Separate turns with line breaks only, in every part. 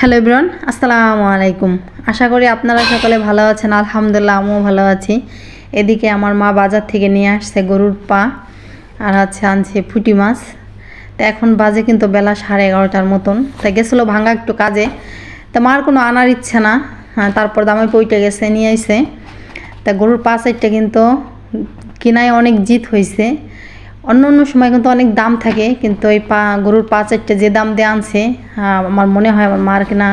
Hello ইব্রন আসসালামু আলাইকুম। আশা করি আপনারা সকলে ভালো আছেন আলহামদুলিল্লাহ আমিও ভালো আছি। এদিকে আমার মা বাজার থেকে নিয়ে আসছে গরুর পা আর হচ্ছে আনছে ফুটি মাছ। তো এখন বাজে কিন্তু বেলা সাড়ে এগারোটার মতন। তা গেছিল ভাঙা একটু কাজে। তা মার কোনো আনার ইচ্ছে না। হ্যাঁ, তারপর দামে পইটে গেছে নিয়ে আইছে। তা গরুর পা সাইডটা কিন্তু কিনায় অনেক জিত হয়েছে অন্য অন্য সময় কিন্তু অনেক দাম থাকে, কিন্তু ওই পা, গরুর পা চারটে যে দাম দিয়ে আনছে আমার মনে হয় আমার মার কিনা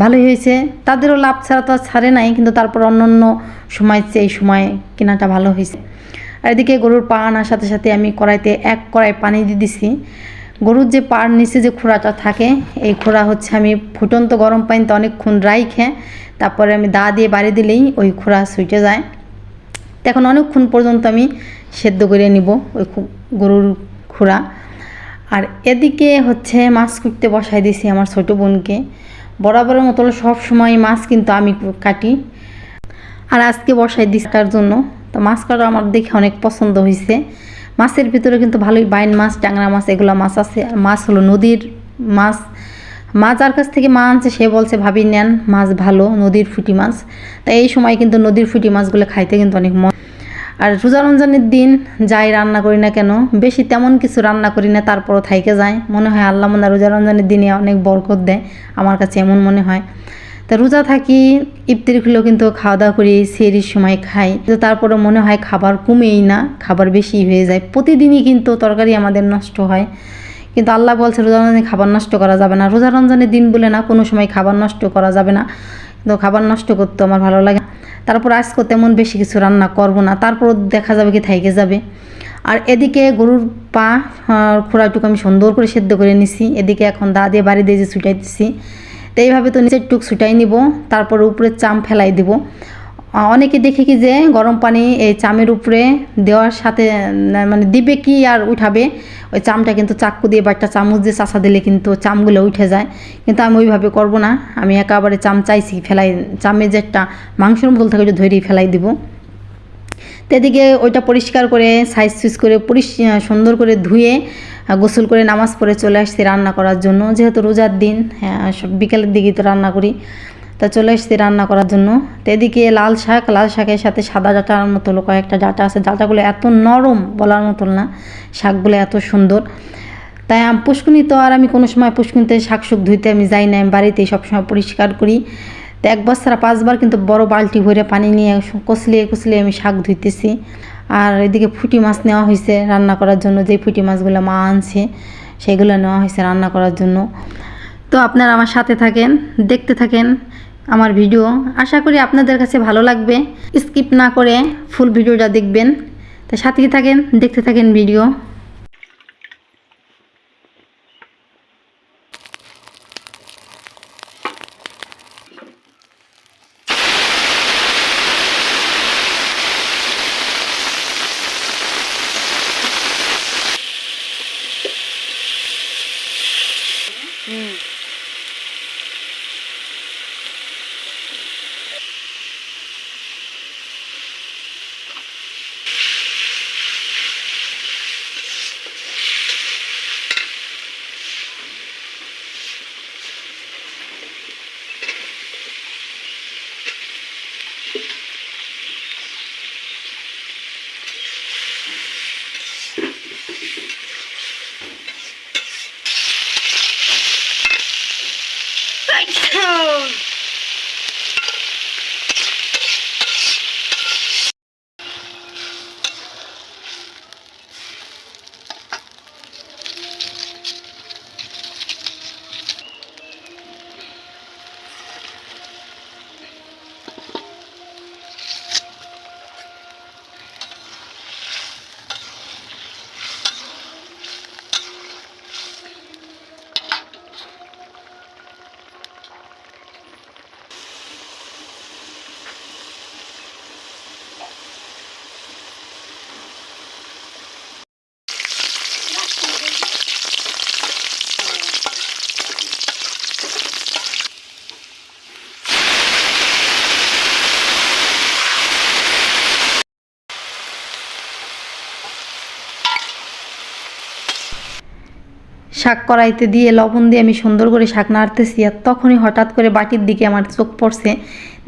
ভালোই হয়েছে। তাদেরও লাভ ছাড়া তো আর ছাড়ে নাই, কিন্তু তারপর অন্য অন্য সময় চেয়ে এই সময় কেনাটা ভালো হয়েছে। আর এদিকে গরুর পা আনার সাথে সাথে আমি কড়াইতে এক কড়াই পানি দিয়ে দিছি। গরুর যে পার নিচে যে খোড়াটা থাকে, এই খোড়া হচ্ছে আমি ফুটন্ত গরম পানিতে অনেকক্ষণ রাইখে তারপরে আমি দা দিয়ে বাড়ি দিলেই ওই খোড়া সুইটে যায়। এখন অনেকক্ষণ পর্যন্ত আমি সেদ্ধ করে নিব ওই গরুর খুঁড়া। আর এদিকে হচ্ছে মাছ কুটতে বসাই দিছি আমার ছোটো বোনকে। বরাবরের মতো সব সময় মাছ কিন্তু আমি কাটি। আর আজকে বসাই দিছি তার জন্য। তো মাছ কাটা আমার দেখে অনেক পছন্দ হয়েছে মাছের ভিতরে কিন্তু ভালোই বাইন মাছ, ট্যাংরা মাছ, এগুলো মাছ আছে। আর মাছ হলো নদীর মাছ। মা যার কাছ থেকে মা আনছে, সে বলছে, ভাবি, নেন মাছ ভালো, নদীর ফুটি মাছ। তাই এই সময় কিন্তু নদীর ফুটি মাছগুলো খাইতে কিন্তু অনেক মজা আর রোজা রমজানের দিন যাই রান্না করি না কেন, বেশি তেমন কিছু রান্না করি না, তারপরও থাইকে যায় মনে হয় আল্লাহ মন্দা রোজা রমজানের দিনে অনেক বরকত দেয়, আমার কাছে এমন মনে হয়। তা রোজা থাকি, ইফতারি খুলেও কিন্তু খাওয়া দাওয়া করি সেরির সময় খাই। তো তারপরে মনে হয় খাবার কমেই না, খাবার বেশি হয়ে যায়। প্রতিদিনই কিন্তু তরকারি আমাদের নষ্ট হয়। কিন্তু আল্লাহ বলছে রোজা রমজানে খাবার নষ্ট করা যাবে না। রোজা রমজানের দিন বলে না, কোনো সময় খাবার নষ্ট করা যাবে না। কিন্তু খাবার নষ্ট করতে আমার ভালো লাগে। তারপর আজকে তেমন বেশি কিছু রান্না করব না। তারপর দেখা যাবে কি থাইকে যাবে। আর এদিকে গরুর পা খোড়াটুকু আমি সুন্দর করে সেদ্ধ করে নিছি। এদিকে এখন দা দিয়ে বাড়ি দিয়ে যে ছুটাইতেছি। তো এইভাবে তো নিচের টুক ছুটাই নিব। তারপর উপরে চাম ফেলাই দিব। অনেকে দেখে কি যে গরম পানি এই চামের উপরে দেওয়ার সাথে মানে দিবে কি আর উঠাবে? ওই চামটা কিন্তু চাক্কু দিয়ে বা একটা চামচ দিয়ে চাষা দিলে কিন্তু চামগুলো উঠে যায়। কিন্তু আমি ওইভাবে করব না। আমি একেবারে চাম চাইছি, ফেলাই, চামে যে একটা মাংসের মতো থাকে ওটা ধরেই ফেলাই দিব। তো এদিকে ওইটা পরিষ্কার করে, সাইজ সুইজ করে পরিষ সুন্দর করে ধুয়ে গোসল করে নামাজ পড়ে চলে আসছি রান্না করার জন্য। যেহেতু রোজার দিন হ্যাঁ সব বিকেলের দিকেই তো রান্না করি। তা চলে এসেছি রান্না করার জন্য। তো এদিকে লাল শাক, লাল শাকের সাথে সাদা ডাটার মতো কয়েকটা ডাটা আছে। ডাটাগুলো এত নরম বলার মতো না, শাকগুলো এত সুন্দর। তাই আম পুষ্কুনি তো আর আমি কোনো সময় পুষ্কুনিতে শাক শুক ধুইতে আমি যাই না, আমি বাড়িতেই সবসময় পরিষ্কার করি। তো একবার ছাড়া পাঁচবার কিন্তু বড় বালতি ভরে পানি নিয়ে কষলিয়ে কষলিয়ে আমি শাক ধুইতেছি। আর এদিকে ফুটি মাছ নেওয়া হয়েছে রান্না করার জন্য যে ফুটি মাছগুলো মা আনছে, সেগুলো নেওয়া হয়েছে রান্না করার জন্য। তো আপনারা আমার সাথে থাকেন, দেখতে থাকেন। আমার ভিডিও। আশা করি আপনাদের কাছে ভালো লাগবে। স্কিপ না করে ফুল ভিডিওটা দেখবেন। তা সাথে থাকেন, দেখতে থাকেন ভিডিও। Mm. শাক কড়াইতে দিয়ে লবণ দিয়ে আমি সুন্দর করে শাক নাড়তেছি আর তখনই হঠাৎ করে বাটির দিকে আমার চোখ পড়ছে।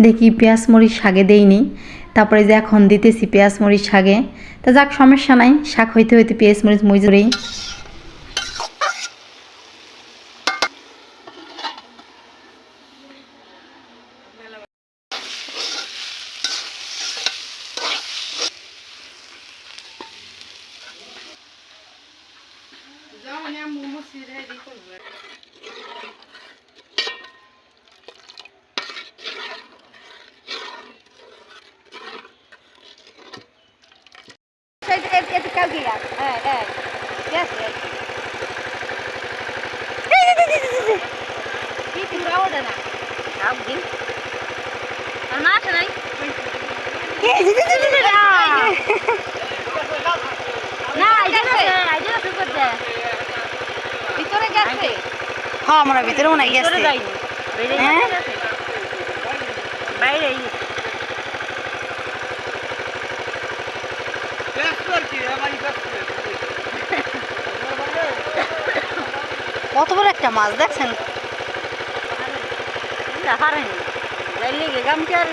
দেখি পেঁয়াজ মরিচ শাকে দেইনি। তারপরে যে এখন দিতেছি পেঁয়াজ মরিচ শাকে। তা যাক, সমস্যা নাই। শাক হইতে হইতে পেঁয়াজ মরিচ মরিচেই
minha mumu se derrita, velho. É, é, é, é, é, é, é, é, é, é, é,
হ্যাঁ আমরা ভিতরে মনে হয়
বাইরে
হ্যাঁ?
গেছে বাইরে
কত বড় একটা মাছ দেখছেন?
হারেনি গামচার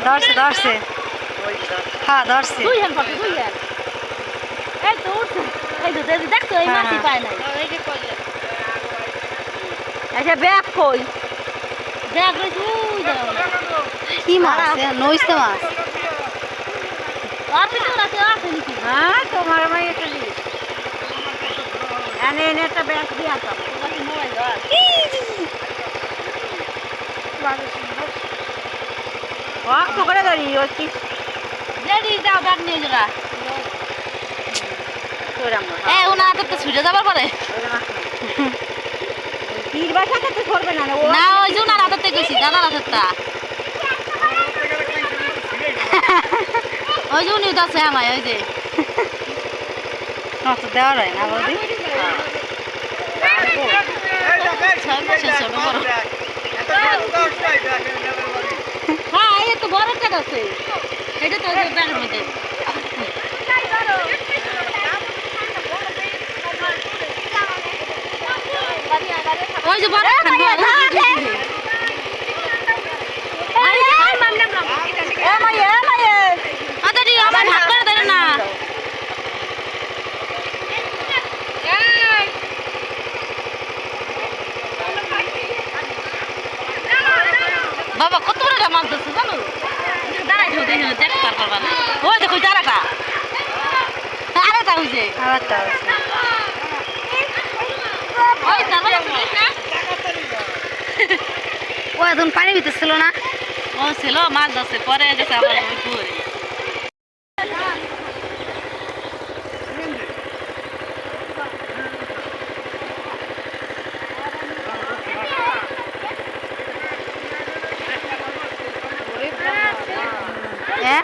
ধরছে
ধরছে হ্যাঁ ধরছে
দুই হান পাতে দুই এই তো এই তো দেখছ এই
হ্যাঁ।
পায় নাই আচ্ছা ব্যাগ কই ব্যাগ রয়েছে ওই
কি মাছ নইছে মাছ
আর ভিতরে আছে আছে নাকি হ্যাঁ তোমার মাই একটা জিনিস এনে এনে একটা ব্যাগ দিয়ে আসো তোমার মোবাইল ও পকড়ে ধরি ও কি? দাও ব্যাগ নিয়ে যা। এ ওনা তো তো ছুটে যাবার পরে। তীর বাসা করতে করবে না না ওই যে ওনার হাতের থেকে গেছি দাদার হাতেরটা। ওই যে উনি তো আছে আমায় ওই যে।
অত দেওয়ার হয় না বৌদি।
ছোট বড়। হ্যাঁ তো বড় আছে। এটা তো ব্যাগের মধ্যে। ওই যে বড় বাবা কত বড় মাছ ধরছে জানো? দাঁড়াই থাকো দেখি দেখ না ওই দেখো
আছে
ওই তারপরে পুলিশ
ও এখন পানি ভিতর ছিল না?
ও ছিল মাছ ধরছে পরে গেছে আবার পুকুরে
হ্যাঁ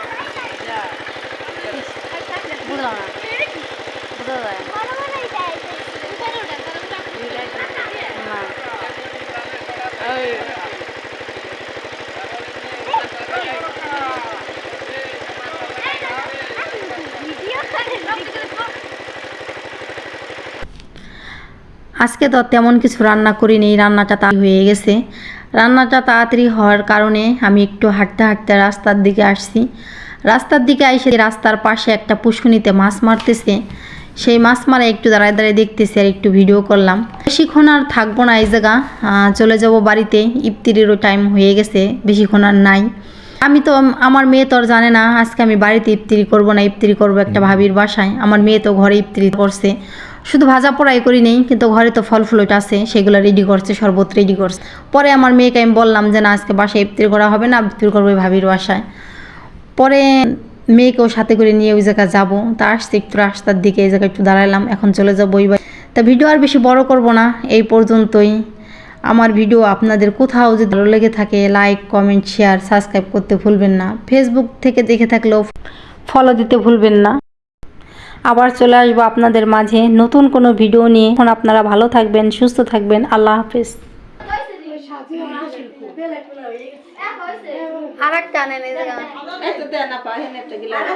আজকে তো তেমন কিছু রান্না করিনি, রান্নাটা তাড়াতাড়ি হয়ে গেছে। রান্নাটা তাড়াতাড়ি হওয়ার কারণে আমি একটু হাঁটতে হাঁটতে রাস্তার দিকে আসছি। রাস্তার দিকে এসে রাস্তার পাশে একটা পুষ্কুনিতে মাছ মারতেছে সেই মাছ মারা একটু দাঁড়ায় দাঁড়ায় দেখতেছি আর একটু ভিডিও করলাম। বেশিক্ষণ আর থাকব না এই জায়গা চলে যাব বাড়িতে। ইফতিরেরও টাইম হয়ে গেছে বেশিক্ষণ আর নাই। আমি তো আমার মেয়ে তো আর জানে না আজকে আমি বাড়িতে ইফতিরি করব না ইফতিরি করব একটা ভাবির বাসায়। আমার মেয়ে তো ঘরে ইফতিরি করছে। শুধু ভাজা পোড়াই করি নেই কিন্তু ঘরে তো ফল ফ্লুট আছে সেগুলো রেডি করছে শরবত রেডি করছে। পরে আমার মেয়েকে আমি বললাম যে না আজকে বাসায় ইফতারি করা হবে না ইফতারি করব ভাবির বাসায়। পরে মেয়েকেও সাথে করে নিয়ে ওই জায়গায় যাব। তা আসছে একটু রাস্তার দিকে, এই জায়গায় একটু দাঁড়ালাম এখন চলে যাব ওই তা ভিডিও আর বেশি বড় করব না, এই পর্যন্তই। আমার ভিডিও আপনাদের কোথাও যদি ভালো লেগে থাকে লাইক কমেন্ট শেয়ার সাবস্ক্রাইব করতে ভুলবেন না। ফেসবুক থেকে দেখে থাকলেও ফলো দিতে ভুলবেন না। আবার চলে আসব আপনাদের মাঝে নতুন কোনো ভিডিও নিয়ে। এখন আপনারা ভালো থাকবেন, সুস্থ থাকবেন। আল্লাহ হাফেজ। আর একটা আনেন এই জায়গা
এত দেন আপা হেন একটা গিলাস